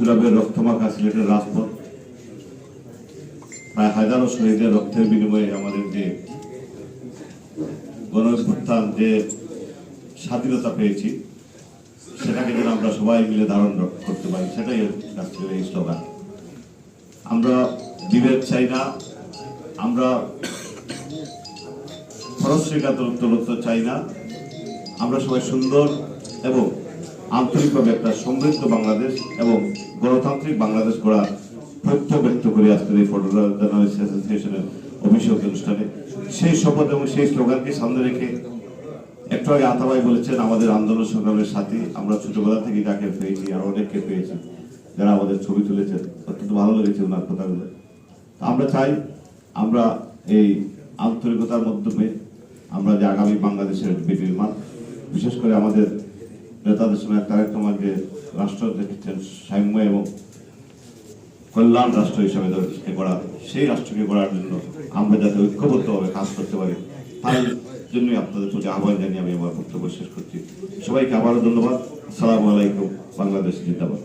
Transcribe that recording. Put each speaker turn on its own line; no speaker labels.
বিপ্লবের রক্তমাখা সিলেটের রাজপথ। প্রায় হাজারো শহীদের রক্তের বিনিময়ে আমাদের যে গণঅভ্যুত্থান যে স্বাধীনতা পেয়েছি, সেটাকে যেন আমরা সবাই মিলে ধারণ করতে পারি, সেটাই আজকের এই স্লোগান। আমরা বিভেদ চাই না, আমরা খরস্রিকা দূরত্ব চাই না, আমরা সবাই সুন্দর এবং আন্তরিকভাবে একটা সমৃদ্ধ বাংলাদেশ এবং গণতান্ত্রিক বাংলাদেশ গড়ার প্রত্যয় ব্যক্ত করে আজকের এই ফটো জার্নালিস্ট অ্যাসোসিয়েশনের অভিষেক অনুষ্ঠানে। সেই শপথ এবং সেই স্লোগানকে সামনে রেখে একটু আগে আতাবাই বলেছেন, আমাদের আন্দোলন সংগ্রামের সাথে, আমরা ছোটবেলা থেকে যাকে পেয়েছি আর অনেককে পেয়েছি যারা আমাদের ছবি তুলেছেন। অত্যন্ত ভালো লেগেছে ওনার কথাগুলো। আমরা চাই, আমরা এই আন্তরিকতার মাধ্যমে আমরা যে আগামী বাংলাদেশের বিনির্মাণ, বিশেষ করে আমাদের নেতাদের সময় তারেক যে রাষ্ট্র দেখেছেন সাম্য এবং কল্যাণ রাষ্ট্র হিসাবে গড়া সেই রাষ্ট্রকে গড়ার জন্য আমরা যাতে ঐক্যবদ্ধভাবে কাজ করতে পারি, তার জন্যই আপনাদের প্রতি আহ্বান জানিয়ে আমি আমার বক্তব্য শেষ করছি। সবাইকে আবারও ধন্যবাদ। আসসালামু আলাইকুম। বাংলাদেশ জিন্দাবাদ।